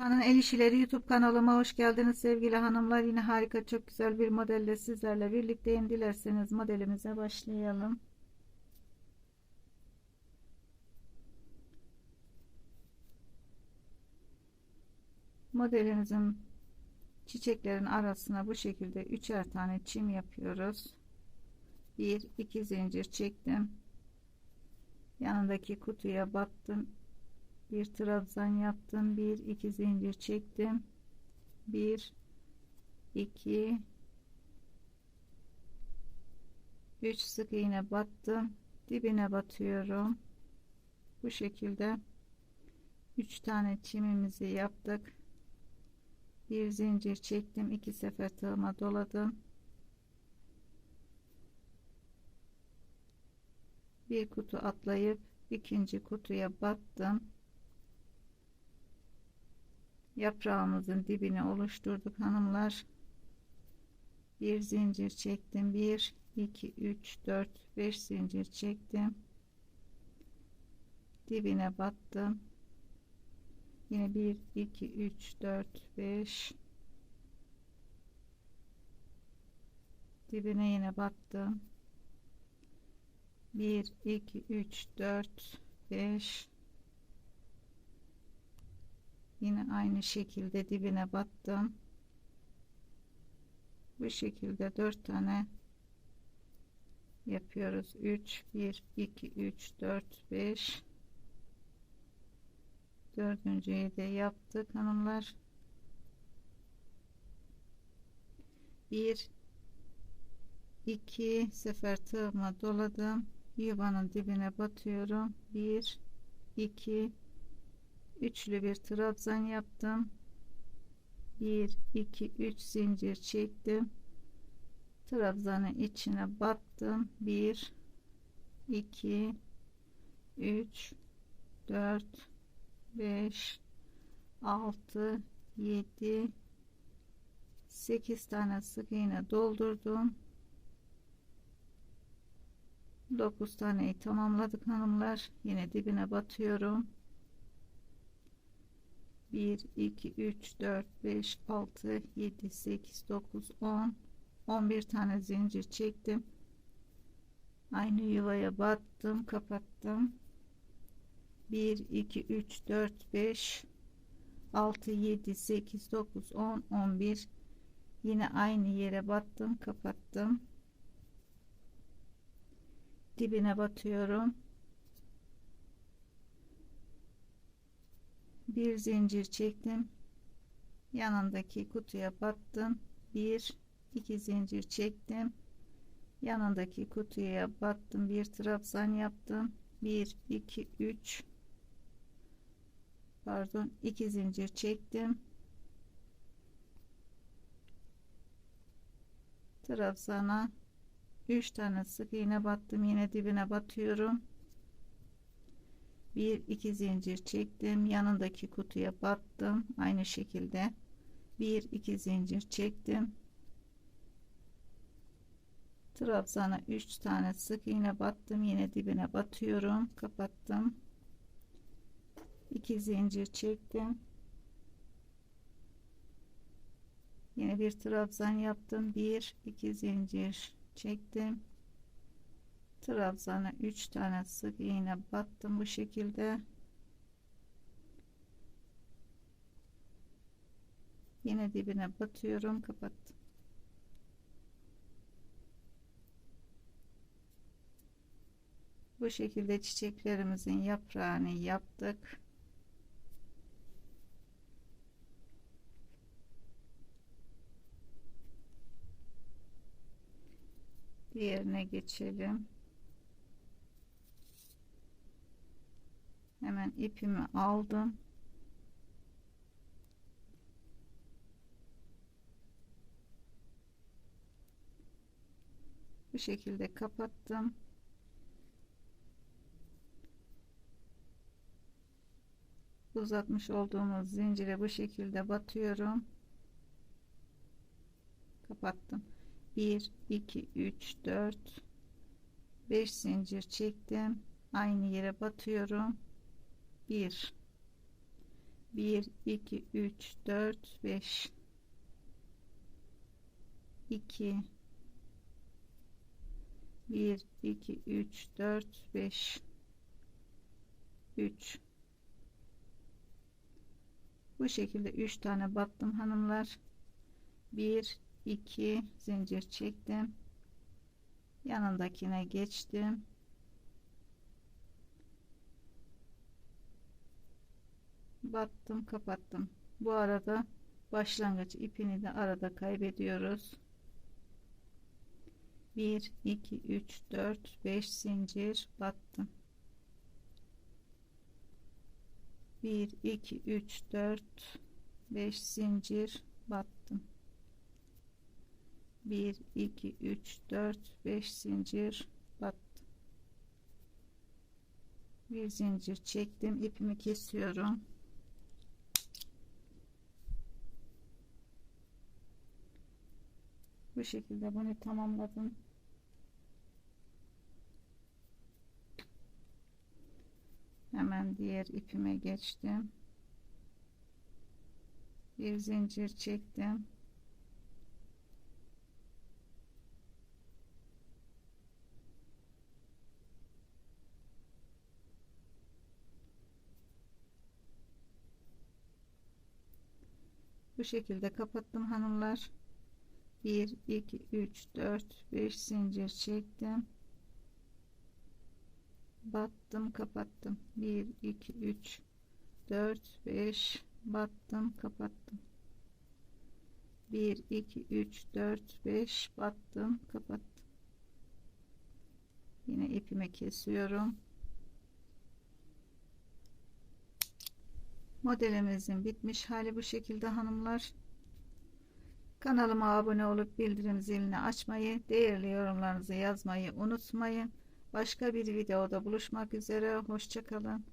Hanın El İşileri YouTube kanalıma hoş geldiniz sevgili hanımlar. Yine harika çok güzel bir modelle sizlerle birlikteyim. Dilerseniz modelimize başlayalım. Modelimizin çiçeklerin arasına bu şekilde üçer tane çim yapıyoruz. Bir iki zincir çektim. Yanındaki kutuya battım bir trabzan yaptım bir iki zincir çektim. Bir iki üç sık iğne battım. Dibine batıyorum. Bu şekilde üç tane çimimizi yaptık. Bir zincir çektim iki sefer tığıma doladım. Bir kutu atlayıp ikinci kutuya battım yaprağımızın dibini oluşturduk hanımlar. Bir zincir çektim. 1 2 3 4 5 zincir çektim. Dibine battım. Yine 1 2 3 4 5 dibine yine battım. 1 2 3 4 5 yine aynı şekilde dibine battım. Bu şekilde dört tane yapıyoruz. 3 1 2 3 4 5 dördüncüyü de yaptık hanımlar. 1 2 sefer tığıma doladım. Yuvanın dibine batıyorum. 1 2 üçlü bir trabzan yaptım. 1 2 3 zincir çektim. Trabzanın içine battım. 1 2 3 4 5 6 7 8 tane sık iğne doldurdum. 9 taneyi tamamladık hanımlar. Yine dibine batıyorum 1 2 3 4 5 6 7 8 9 10 11 tane zincir çektim. Aynı yuvaya battım kapattım. 1 2 3 4 5 6 7 8 9 10 11 yine aynı yere battım kapattım. Dibine batıyorum bir zincir çektim. Yanındaki kutuya battım bir iki zincir çektim. Yanındaki kutuya battım bir trabzan yaptım. 1 2 3 pardon iki zincir çektim. Trabzana 3 tane sık iğne battım. Yine dibine batıyorum bir iki zincir çektim. Yanındaki kutuya battım aynı şekilde. Bir iki zincir çektim. Trabzana 3 tane sık iğne battım. Yine dibine batıyorum. Kapattım. 2 zincir çektim. Yine bir trabzan yaptım. 1 2 zincir çektim trabzana 3 tane sık iğne battım bu şekilde. Yine dibine batıyorum kapattım. Bu şekilde çiçeklerimizin yaprağını yaptık. Diğerine geçelim hemen ipimi aldım. Bu şekilde kapattım. Uzatmış olduğumuz zincire bu şekilde batıyorum. Kapattım. 1 2 3 4 5 zincir çektim. Aynı yere batıyorum 1 1 2 3 4 5 2 1 2 3 4 5 3 bu şekilde 3 tane battım hanımlar. 1 2 zincir çektim. Yanındakine geçtim battım kapattım. Bu arada başlangıç ipini de arada kaybediyoruz. 1 2 3 4 5 zincir. Battım. 1 2 3 4 5 zincir. Battım. 1 2 3 4 5 zincir. Battım. Bir zincir çektim ipimi kesiyorum bu şekilde bunu tamamladım. Hemen diğer ipime geçtim. Bir zincir çektim. Bu şekilde kapattım hanımlar 1 2 3 4 5 zincir çektim. Battım kapattım. 1 2 3 4 5 battım kapattım. 1 2 3 4 5 battım kapattım. Yine ipimi kesiyorum. Modelimizin bitmiş hali bu şekilde hanımlar kanalıma abone olup bildirim zilini açmayı değerli yorumlarınızı yazmayı unutmayın. Başka bir videoda buluşmak üzere hoşçakalın